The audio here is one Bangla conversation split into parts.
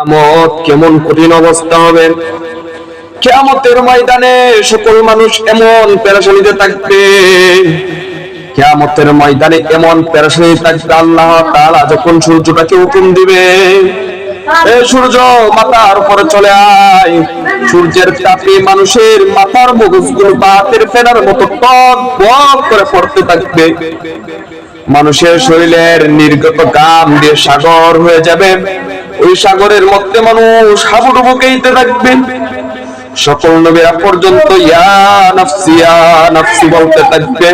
কিয়ামত কেমন কঠিন অবস্থা হবে? কেয়ামতের ময়দানে সকল মানুষ এমন পেরেশানিতে থাকবে। কেয়ামতের ময়দানে এমন পেরেশানি থাকবে, আল্লাহ তাআলা যখন সূর্যটাকে হুকুম দিবে সূর্য মাথার উপরে চলে আয়। সূর্যের তাপে মানুষের মাথার মগজগুলো বাতের ফেনার মতো টক করে পড়তে থাকবে। মানুষের শরীরের নির্গত গাম দিয়ে সাগর হয়ে যাবে। ওই সাগরের মধ্যে মানুষ হাবুডুবু কেইতে থাকবে। সকল নবীরা পর্যন্ত, ইয়া নাফসি ইয়া নাফসি বলতে থাকবে।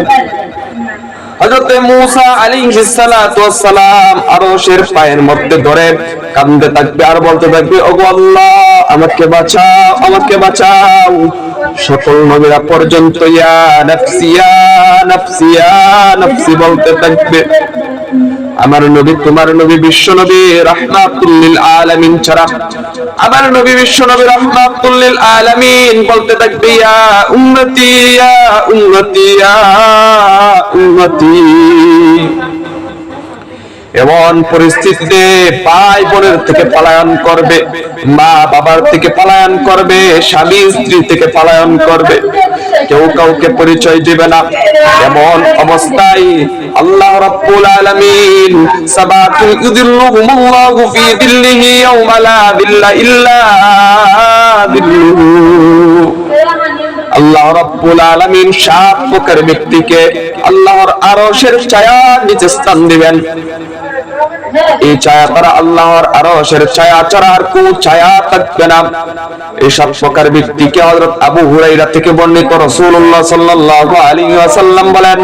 হযরতে মূসা আলাইহিস সালাতু ওয়াস সালাম আরশের পায়ের মধ্যে ধরে কাঁদতে থাকবে আর বলতে থাকবে, ওগো আল্লাহ, আমাকে বাঁচাও আমাকে বাঁচাও। সকল নবীরা পর্যন্ত, ইয়া নাফসি ইয়া নাফসি ইয়া নাফসি বলতে থাকবে। আমার নবী, তোমার নবী বিশ্ব নবী রাহমাতুল্লিল আলামিন ছাড়া। আমার নবী বিশ্ব নবী রাহমাতুল্লিল আলামিন বলতে থাকবে, ইয়া উম্মতি ইয়া উম্মতি ইয়া উম্মতি। এমন পরিস্থিতিতে ভাই বোনের থেকে পলায়ন করবে, মা বাবার থেকে পলায়ন করবে, স্বামী স্ত্রী থেকে পলায়ন করবে। কেউ কাউকে পরিচয় দিবে না। এমন অবস্থায় আল্লাহ রাব্বুল আলামিন সাবাতু ইউদিল্লুহুমুল্লাহু ফি দিল্লিহি ইয়াওমা লা দিল্লা ইল্লা দিল্লুহু। আল্লাহ রাব্বুল আলামিন সাত প্রকার ব্যক্তিকে আল্লাহর আরশের ছায়ার নিচে স্থান দিবেন। এই ছায়া তারা আল্লাহর আরশের ছায়া ছাড়া আর ছায়া থাকবে না। এই সব প্রকার ব্যক্তিকে আবু হুরাইরা থেকে বর্ণিত বলেন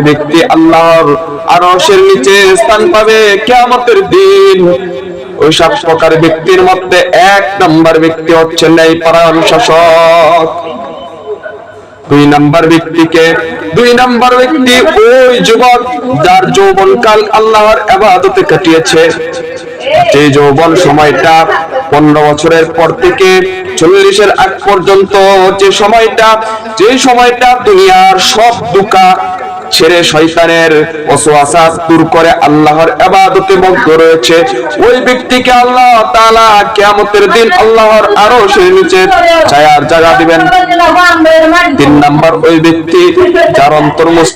ব্যক্তি আল্লাহর আরশের নিচে স্থান পাবে কিয়ামতের দিন। ওই সাত প্রকার ব্যক্তির মধ্যে এক নম্বর ব্যক্তি হচ্ছে ন্যায় পরায়ণ শাসক। দুই নাম্বার ব্যক্তিকে, দুই নাম্বার ব্যক্তি ওই যুবক যার যৌবনকাল আল্লাহর আবাদতে কাটিয়েছে। যে যৌবন সময়টা পনেরো বছরের পর থেকে চল্লিশের আগ পর্যন্ত, যে সময়টা যে সময়টা দুনিয়ার সব দুকা ছেড়ে শয়তানের ওসওয়াসা দূর করে আল্লাহর ইবাদতে মগ্ন রয়েছে। ওই ব্যক্তিকে আল্লাহ তাআলা কিয়ামতের দিন আল্লাহর আরশের নিচে ছায়ার জায়গা দিবেন। তিন নাম্বার ওই ব্যক্তি যার অন্তর